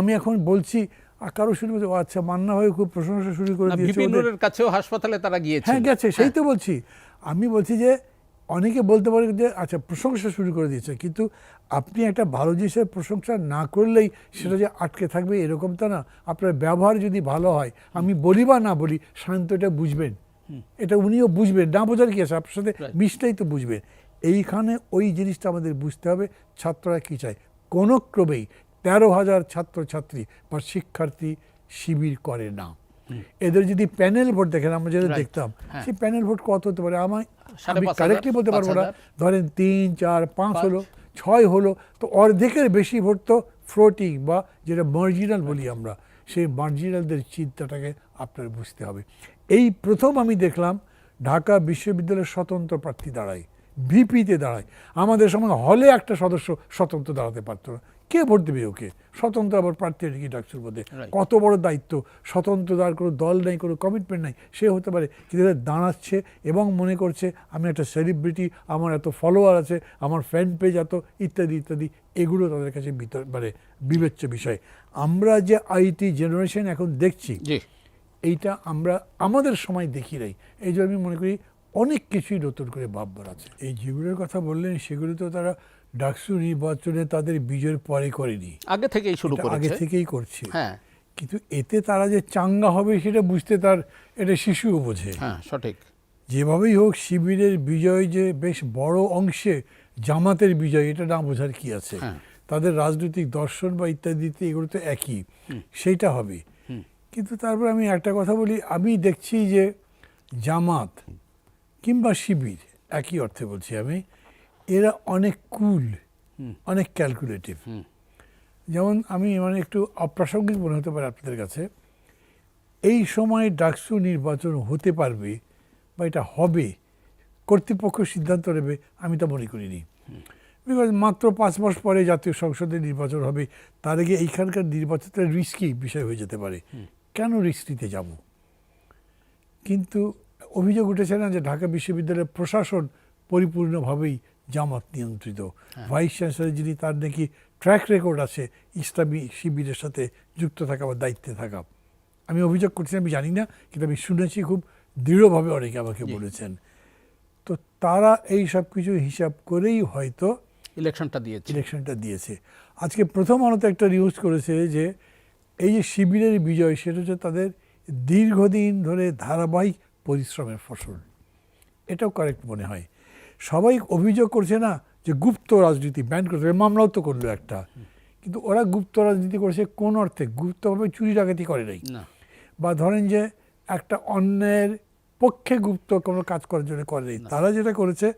আমি এখন বলছি কারও করছে। ও আচ্ছা মান্না ভাই খুব প্রশংসা শুরু করে দিয়েছে কাছেও হাসপাতালে তারা গিয়েছে হ্যাঁ গেছে সেই তো বলছি। আমি বলছি যে অনেকে বলতে পারে যে আচ্ছা প্রশংসা শুরু করে দিয়েছে কিন্তু আপনি একটা ভালো জিনিসের প্রশংসা না করলেই সেটা যে আটকে থাকবে এরকম তো না। আপনার ব্যবহার যদি ভালো হয় আমি বলি বা না বলি শান্ত এটা বুঝবেন এটা উনিও বুঝবেন না বোঝার কি আছে? আপনার সাথে. মিশটাই তো বুঝবেন। এইখানে ওই জিনিসটা আমাদের বুঝতে হবে ছাত্ররা কী চায়? কোনো ক্রমেই তেরো হাজার ছাত্রছাত্রী বা শিক্ষার্থী শিবির করে না। এদের যদি প্যানেল ভোট দেখেন আমরা যেটা দেখতাম হ্যাঁ। সেই প্যানেল ভোট কত হতে পারে? আমার আমি কারেক্টলি বলতে পারব না। ধরেন তিন চার পাঁচ। হলো ছয় হলো তো অর্ধেকের বেশি ভোট তো ফ্লোটিং বা যেটা মার্জিনাল বলি আমরা সেই মার্জিনালদের চিন্তাটাকে আপনার বুঝতে হবে। এই প্রথম আমি দেখলাম ঢাকা বিশ্ববিদ্যালয়ের স্বতন্ত্র প্রার্থী দাঁড়ায় ভিপিতে দাঁড়ায়। আমাদের সময় হলে একটা সদস্য স্বতন্ত্র দাঁড়াতে পারতো না। কে ভোট দেবে ওকে? স্বতন্ত্র আবার প্রার্থী কি ডাকসুর মধ্যে। Right. কত বড় দায়িত্ব? স্বতন্ত্র তার কোনো দল নেই কোনো কমিটমেন্ট নাই। সে হতে পারে কিন্তু এরা দাঁড়াচ্ছে এবং মনে করছে আমি একটা সেলিব্রিটি আমার এত ফলোয়ার আছে আমার ফ্যান পেজ এত ইত্যাদি ইত্যাদি। এগুলো তাদের কাছে বিতর- মানে বিবেচ্য বিষয়। আমরা যে আইটি জেনারেশন এখন দেখছি এইটা আমরা আমাদের সময় দেখি নাই। এই জন্য আমি মনে করি অনেক কিছুই নতুন করে ভাববার আছে। এই যেগুলোর কথা বললেন সেগুলো তো তারা ডাকসু নির্বাচনে তাদের বিজয়ের পরে করেনি। আগে থেকেই শুরু এটা আগে থেকেই করছে। হ্যাঁ। কিন্তু এতে তারা যে চাঙ্গা হবে সেটা বুঝতে তার এটা শিশুও বোঝে। হ্যাঁ সঠিক। যেভাবেই হোক শিবিরের বিজয় যে বেশ বড় অংশে জামাতের বিজয় এটা না বোঝার কি আছে? হ্যাঁ। তাদের রাজনৈতিক দর্শন বা ইত্যাদিতে এগুলো তো একই। সেইটা হবে। কিন্তু তারপর আমি একটা কথা বলি আমি দেখছি যে জামাত কিংবা শিবির একই অর্থে বলছি আমি এরা অনেক কুল অনেক ক্যালকুলেটিভ যেমন আমি মানে একটু অপ্রাসঙ্গিক মনে হতে পারে আপনাদের কাছে এই সময় ডাকসু নির্বাচন হতে পারবে বা এটা হবে কর্তৃপক্ষ সিদ্ধান্ত নেবে আমি তা মনে করিনি। বিকজ মাত্র পাঁচ মাস পরে জাতীয় সংসদের নির্বাচন হবে তার আগে এইখানকার নির্বাচনটা রিস্কি বিষয় হয়ে যেতে পারে। কেন রিস্ক নিতে যাব? কিন্তু অভিযোগ উঠেছে না যে ঢাকা বিশ্ববিদ্যালয়ের প্রশাসন পরিপূর্ণভাবেই জামাত নিয়ন্ত্রিত। ভাইস চ্যান্সেলর যিনি তার নাকি ট্র্যাক রেকর্ড আছে ইসলামী শিবিরের সাথে যুক্ত থাকা বা দায়িত্বে থাকা। আমি অভিযোগ করছি আমি জানি না কিন্তু আমি শুনেছি খুব দৃঢ়ভাবে অনেকে আমাকে বলেছেন। তো তারা এই সব কিছু হিসাব করেই হয়তো ইলেকশনটা দিয়েছে। ইলেকশনটা দিয়েছে। আজকে প্রথম আলোতে একটা নিউজ করেছে যে এই যে শিবিরের বিজয় সেটা হচ্ছে তাদের দীর্ঘদিন ধরে ধারাবাহিক পরিশ্রমের ফসল। এটাও কারেক্ট মনে হয়। সবাই অভিযোগ করছে না যে গুপ্ত রাজনীতি ব্যান করছে মামলাও তো করল একটা। কিন্তু ওরা গুপ্ত রাজনীতি করেছে কোন অর্থে? গুপ্তভাবে চুরি ডাকাতি করে নাই। বা ধরেন যে একটা অন্যের পক্ষে গুপ্ত কোনো কাজ করার জন্য করে করেনি তারা যেটা করেছে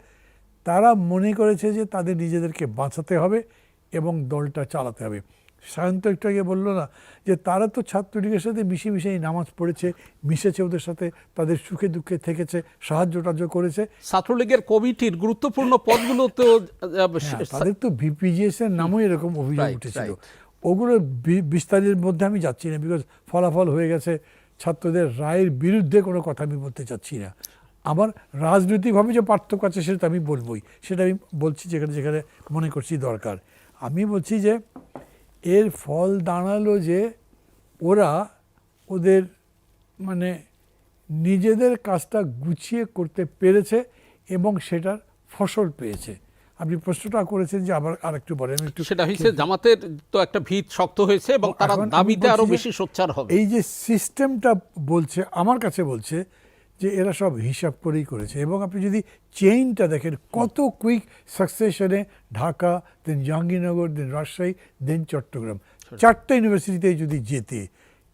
তারা মনে করেছে যে তাদের নিজেদেরকে বাঁচাতে হবে এবং দলটা চালাতে হবে। সায়ন্ত একটু আগে বলল না যে তারা তো ছাত্রলীগের সাথে মিশে মিশে এই নামাজ পড়েছে মিশেছে ওদের সাথে তাদের সুখে দুঃখে থেকেছে সাহায্য টাহ্য করেছে। ছাত্রলীগের কমিটির গুরুত্বপূর্ণ পদগুলো তো হ্যাঁ, তাদের তো ভিপিজিএস এর নামও এরকম অভিযোগ উঠেছিল. ওগুলো বিস্তারের মধ্যে আমি যাচ্ছি না বিকজ ফলাফল হয়ে গেছে। ছাত্রদের রায়ের বিরুদ্ধে কোনো কথা আমি বলতে চাচ্ছি না। আমার রাজনৈতিকভাবে যে পার্থক্য আছে সেটা আমি বলবোই। সেটা আমি বলছি যেখানে যেখানে মনে করছি দরকার। আমি বলছি যে এর ফল দাঁড়াল যে ওরা ওদের মানে নিজেদের কাজটা গুছিয়ে করতে পেরেছে এবং সেটার ফসল পেয়েছে। আপনি প্রশ্নটা করেছেন যে আবার আরেকটু বলেন একটু সেটা হয়েছে জামাতের তো একটা ভিত শক্ত হয়েছে এবং তারা দাবিতে আরও বেশি সোচ্চার হবে। এই যে সিস্টেমটা বলছে আমার কাছে বলছে যে এরা সব হিসাব করেই করেছে। এবং আপনি যদি চেইনটা দেখেন কত কুইক সাকসেশনে ঢাকা দেন জাহাঙ্গীরনগর দেন রাজশাহী দেন চট্টগ্রাম। চারটা ইউনিভার্সিটিতে যদি যেতে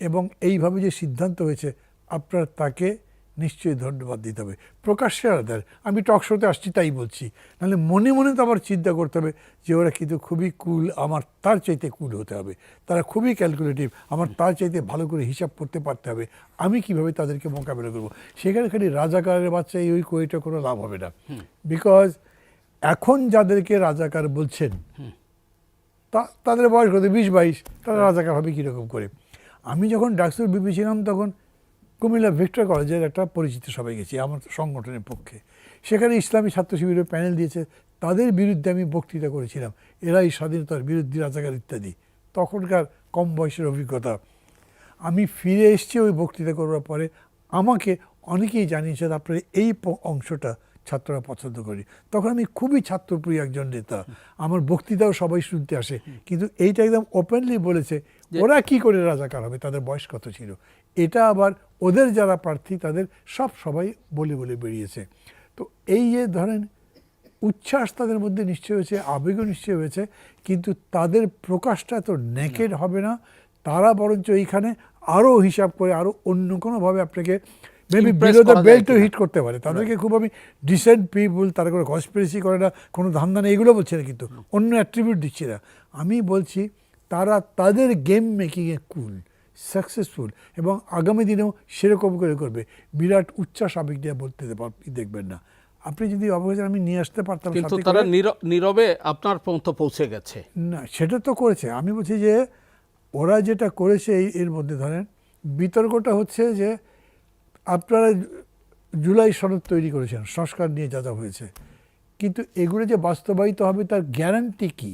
এবং এইভাবে যে সিদ্ধান্ত হয়েছে আপনার তাকে নিশ্চয়ই ধন্যবাদ দিতে হবে। প্রকাশ্যে আলাদার আমি টক শোতে আসছি তাই বলছি। নাহলে মনে মনে তো আবার চিন্তা করতে হবে যে ওরা কিন্তু খুবই কুল আমার তার চাইতে কুল হতে হবে। তারা খুবই ক্যালকুলেটিভ আমার তার চাইতে ভালো করে হিসাব করতে পারতে হবে। আমি কীভাবে তাদেরকে মোকাবেলা করব? সেখানে খালি রাজাকারের বাচ্চা এই ওই কইটা কোনো লাভ হবে না। বিকজ এখন যাদেরকে রাজাকার বলছেন তা তাদের বয়স কত? বিশ বাইশ। তারা রাজাকার হবে কীরকম করে? আমি যখন ডাক্তার বিপি ছিলাম তখন কুমিল্লা ভিক্টোরিয়া কলেজের একটা পরিচিত সবাই গেছি আমার সংগঠনের পক্ষে। সেখানে ইসলামী ছাত্র শিবিরের প্যানেল দিয়েছে তাদের বিরুদ্ধে আমি বক্তৃতা করেছিলাম। এরাই স্বাধীনতার বিরুদ্ধে রাজাকার ইত্যাদি। তখনকার কম বয়সের অভিজ্ঞতা। আমি ফিরে এসেছি ওই বক্তৃতা করবার পরে আমাকে অনেকেই জানিয়েছে আপনার এই অংশটা ছাত্ররা পছন্দ করি তখন আমি খুবই ছাত্রপ্রিয় একজন নেতা। আমার বক্তৃতাও সবাই শুনতে আসে। কিন্তু এইটা একদম ওপেনলি বলেছে ওরা কি করে রাজাকার হবে? তাদের বয়স কত ছিল? এটা আবার ওদের যারা প্রার্থী তাদের সব সবাই বলে বলে বেরিয়েছে। তো এই যে ধরেন উচ্ছ্বাস তাদের মধ্যে নিশ্চয় হয়েছে আবেগও নিশ্চয় হয়েছে কিন্তু তাদের প্রকাশটা তো নেকেড হবে না। তারা বরঞ্চ এইখানে আরও হিসাব করে আরও অন্য কোনোভাবে আপনাকে মেবি বিলো দ্য বেল্টও হিট করতে পারে। তাদেরকে খুব আমি ডিসেন্ট পিপুল তারা কোনো কনস্পিরেসি করে না কোনো ধান্দা নেই এগুলো বলছি না কিন্তু অন্য অ্যাট্রিবিউট দিচ্ছি না। আমি বলছি তারা তাদের গেম মেকিংয়ে কুল সাকসেসফুল এবং আগামী দিনেও সেরকম করে করবে। বিরাট উচ্ছ্বাস আবেগ দিয়ে বলতে দেখবেন না। আপনি যদি অবকাশ আমি নিয়ে আসতে পারতাম কিন্তু তারা নীরবে আপনার পর্যন্ত পৌঁছে গেছে। না সেটা তো করেছে। আমি বলছি যে ওরা যেটা করেছে এই এর মধ্যে ধরেন বিতর্কটা হচ্ছে যে আপনারা জুলাই সনদ তৈরি করেছেন সংস্কার নিয়ে যা যা হয়েছে। কিন্তু এগুলো যে বাস্তবায়িত হবে তার গ্যারান্টি কি?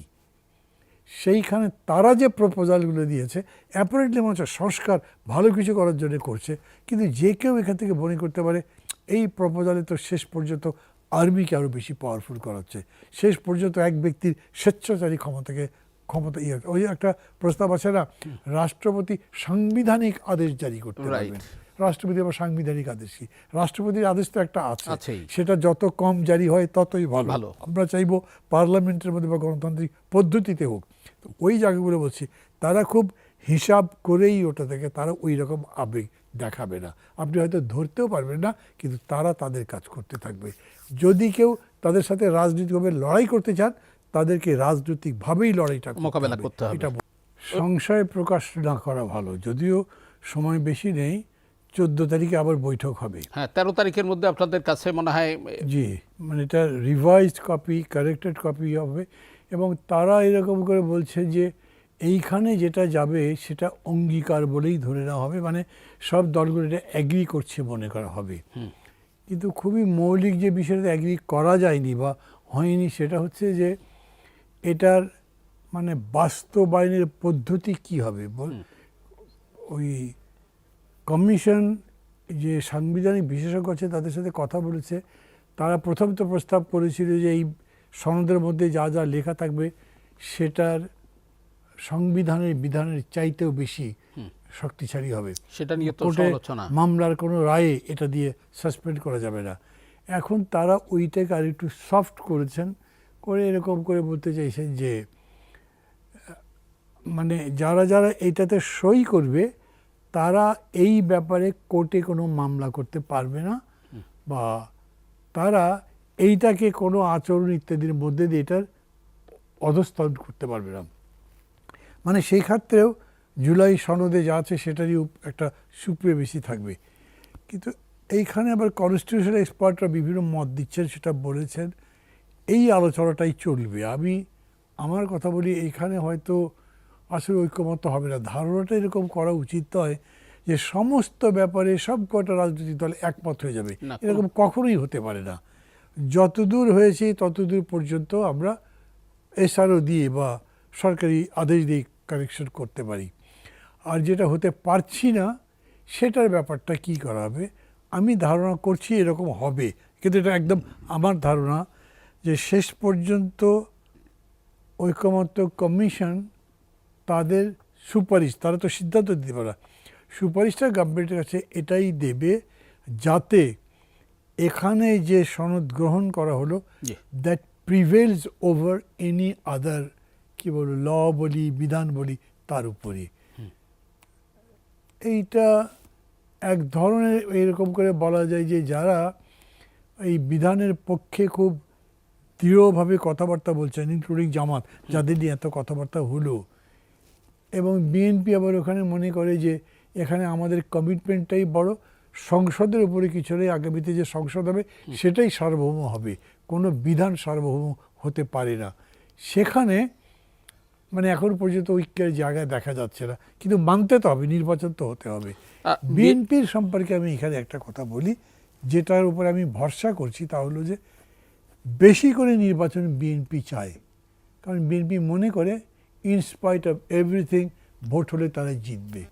সেইখানে তারা যে প্রপোজালগুলো দিয়েছে অ্যাপারেন্টলি মনে হচ্ছে সংস্কার ভালো কিছু করার জন্য করছে কিন্তু যে কেউ এখান থেকে মনে করতে পারে এই প্রপোজালে তো শেষ পর্যন্ত আর্মিকে আরও বেশি পাওয়ারফুল করাচ্ছে শেষ পর্যন্ত এক ব্যক্তির স্বেচ্ছাচারী ক্ষমতাকে ক্ষমতা ইয়ে ওই একটা প্রস্তাব আছে না রাষ্ট্রপতি সাংবিধানিক আদেশ জারি করতে. পারবেন রাষ্ট্রপতি আবার সাংবিধানিক আদেশ কি রাষ্ট্রপতির আদেশ তো একটা আছে। সেটা যত কম জারি হয় ততই ভালো। আমরা চাইব পার্লামেন্টের মধ্যে বা গণতান্ত্রিক পদ্ধতিতে হোক ওই জায়গাগুলো বলছি তারা খুব হিসাব করেই ওটা থেকে তারা ওই রকম আবেগ দেখাবে না। আপনি হয়তো ধরতেও পারবেন না কিন্তু তারা তাদের কাজ করতে থাকবে। যদি কেউ তাদের সাথে রাজনৈতিকভাবে লড়াই করতে চান তাদেরকে রাজনৈতিকভাবেই লড়াইটা মোকাবেলা করতে হবে। এটা সংশয় প্রকাশ না করা ভালো। যদিও সময় বেশি নেই চোদ্দ তারিখে আবার বৈঠক হবে। হ্যাঁ তেরো তারিখের মধ্যে আপনাদের কাছে মনে হয় জি মানে এটা রিভাইজড কপি কারেক্টেড কপি হবে। এবং তারা এরকম করে বলছে যে এইখানে যেটা যাবে সেটা অঙ্গীকার বলেই ধরে নেওয়া হবে। মানে সব দলগুলো এটা অ্যাগ্রি করছে মনে করা হবে। কিন্তু খুবই মৌলিক যে বিষয়টা অ্যাগ্রি করা যায়নি বা হয়নি সেটা হচ্ছে যে এটার মানে বাস্তবায়নের পদ্ধতি কি হবে? ওই কমিশন যে সাংবিধানিক বিশেষজ্ঞ আছে তাদের সাথে কথা বলেছে। তারা প্রথম তো প্রস্তাব করেছিল যে এই সনদের মধ্যে যা যা লেখা থাকবে সেটার সংবিধানের বিধানের চাইতেও বেশি শক্তিশালী হবে। সেটা নিয়ে কোর্টে মামলার কোনো রায়ে এটা দিয়ে সাসপেন্ড করা যাবে না। এখন তারা ওইটাকে আর একটু সফট করেছেন করে এরকম করে বলতে চাইছেন যে মানে যারা যারা এইটাতে সই করবে তারা এই ব্যাপারে কোর্টে কোনো মামলা করতে পারবে না বা তারা এইটাকে কোনো আচরণ ইত্যাদির মধ্যে দিয়ে এটার অধস্তন করতে পারবে না। মানে সেই ক্ষেত্রেও জুলাই সনদে যা আছে সেটারই একটা সুপ্রিমেসি থাকবে। কিন্তু এইখানে আবার কনস্টিটিউশনাল এক্সপার্টরা বিভিন্ন মত দিচ্ছেন সেটা বলেছেন। এই আলোচনাটাই চলবে। আমি আমার কথা বলি এইখানে হয়তো আসলে ঐক্যমত হবে না। ধারণাটা এরকম করা উচিত নয় যে সমস্ত ব্যাপারে সব কটা রাজনৈতিক দল একমত হয়ে যাবে। এরকম কখনোই হতে পারে না। যতদূর হয়েছে ততদূর পর্যন্ত আমরা এসআরও দিয়ে বা সরকারি আদেশ দিয়ে কারেকশন করতে পারি। আর যেটা হতে পারছি না, সেটার ব্যাপারটা কি করা হবে? আমি ধারণা করছি এরকম হবে। কিন্তু এটা একদম আমার ধারণা যে শেষ পর্যন্ত ঐকমত্য কমিশন তাদের সুপারিশ, তারা তো সিদ্ধান্ত দিতে পারে। সুপারিশটা গভর্নমেন্টের কাছে এটাই দেবে যাতে এখানে যে সনদ গ্রহণ করা হলো that prevails over any other কি বলব ল বলি বিধান বলি তার উপরে এইটা এক ধরনের এরকম করে বলা যায় যে যারা এই বিধানের পক্ষে খুব দৃঢ়ভাবে কথাবার্তা বলছেন ইনক্লুডিং জামাত যাদের নিয়ে এত কথাবার্তা হলো। এবং বিএনপি আবার ওখানে মনে করে যে এখানে আমাদের কমিটমেন্টটাই বড় সংসদের উপরে কিছু নেই আগামীতে যে সংসদ হবে সেটাই সার্বভৌম হবে। কোনো বিধান সার্বভৌম হতে পারে না। সেখানে মানে এখন পর্যন্ত ঐক্যের জায়গায় দেখা যাচ্ছে না। কিন্তু মানতে তো হবে নির্বাচন তো হতে হবে। বিএনপির সম্পর্কে আমি এখানে একটা কথা বলি যেটার উপরে আমি ভরসা করছি তা হলো যে বেশি করে নির্বাচন বিএনপি চায়। কারণ বিএনপি মনে করে ইনস্পাইট অফ এভরিথিং ভোট হলে তারা জিতবে।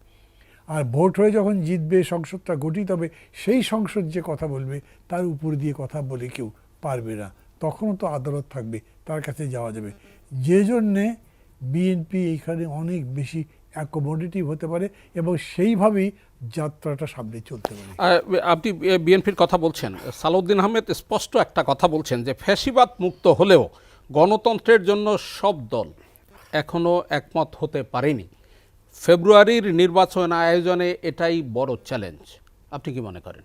আর ভোট হয়ে যখন জিতবে, সংসদটা গঠিত হবে, সেই সংসদ যে কথা বলবে, তার উপর দিয়ে কথা বলে কেউ পারবে না। তখনও তো আদালত থাকবে, তার কাছে যাওয়া যাবে। যে জন্যে বিএনপি এইখানে অনেক বেশি অ্যাকোমোডেটিভ হতে পারে এবং সেইভাবেই যাত্রাটা সামনে চলতে পারে। আপনি বিএনপির কথা বলছেন। সালাউদ্দিন আহমেদ স্পষ্ট একটা কথা বলছেন যে, ফ্যাসিবাদ মুক্ত হলেও গণতন্ত্রের জন্য সব দল এখনও একমত হতে পারেনি। ফেব্রুয়ারির নির্বাচন আয়োজনে এটাই বড় চ্যালেঞ্জ আপনি কি মনে করেন?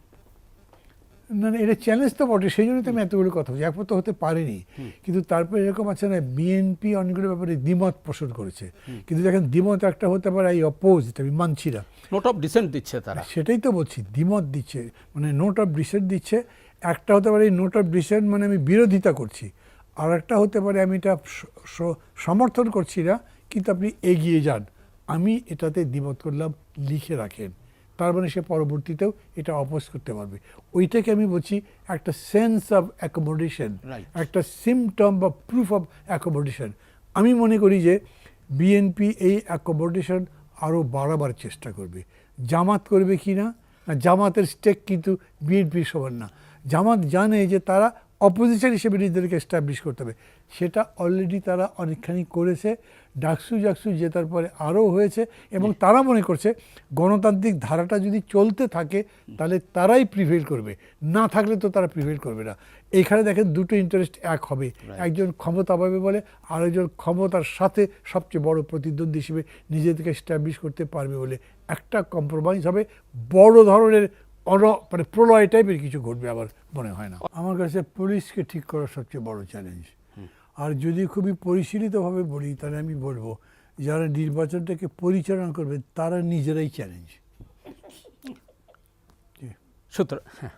না না এটা চ্যালেঞ্জ তো বটে সেই জন্যই তো আমি এতগুলো কথা বলছি। একমত হতে পারিনি। কিন্তু তারপরে এরকম আছে না বিএনপি অনেকগুলো ব্যাপারে দ্বিমত পোষণ করেছে। কিন্তু দেখেন দ্বিমত একটা হতে পারে এই অপোজ আমি মানছি না। নোট অফ ডিসেন্ট দিচ্ছে তারা। সেটাই তো বলছি দ্বিমত দিচ্ছে মানে নোট অফ ডিসেন্ট দিচ্ছে। একটা হতে পারে এই নোট অফ ডিসেন্ট মানে আমি বিরোধিতা করছি। আর একটা হতে পারে আমি এটা সমর্থন করছি না কিন্তু আপনি এগিয়ে যান। আমি এটাতে দ্বিমত করলাম লিখে রাখেন। তার মানে সে পরবর্তীতেও এটা অপোজ করতে পারবে। ওইটাকে আমি বলছি একটা সেন্স অফ অ্যাকোমোডেশন একটা সিমটম বা প্রুফ অফ অ্যাকোমোডেশন আমি মনে করি যে বিএনপি এই অ্যাকোমোডেশন আরও বাড়াবার চেষ্টা করবে। জামাত করবে কি না? জামাতের স্টেক কিন্তু বিএনপির সমান না। জামাত জানে যে তারা অপোজিশন হিসেবে নিজেদেরকে এস্টাবলিশ করতে হবে। সেটা অলরেডি তারা অনেকখানি করেছে। ডাকসু জাকসু জেতার পরে আরও হয়েছে এবং তারা মনে করছে গণতান্ত্রিক ধারাটা যদি চলতে থাকে তাহলে তারাই প্রিভেল করবে। না থাকলে তো তারা প্রিভেল করবে না। এইখানে দেখেন দুটো ইন্টারেস্ট এক হবে। একজন ক্ষমতা পাবে বলে আরেকজন ক্ষমতার সাথে সবচেয়ে বড় প্রতিদ্বন্দ্বী হিসেবে নিজেদেরকে এস্টাবলিশ করতে পারবে বলে একটা কম্প্রোমাইজ হবে। বড় ধরনের মানে প্রলয় টাইপের কিছু ঘটবে আবার মনে হয় না। আমার কাছে পুলিশকে ঠিক করা সবচেয়ে বড় চ্যালেঞ্জ আর যদি খুবই পরিশীলিতভাবে বলি, তাহলে আমি বলব, যারা নির্বাচনটাকে পরিচালনা করবে, তারা নিজেরাই চ্যালেঞ্জ সুতরাং হ্যাঁ।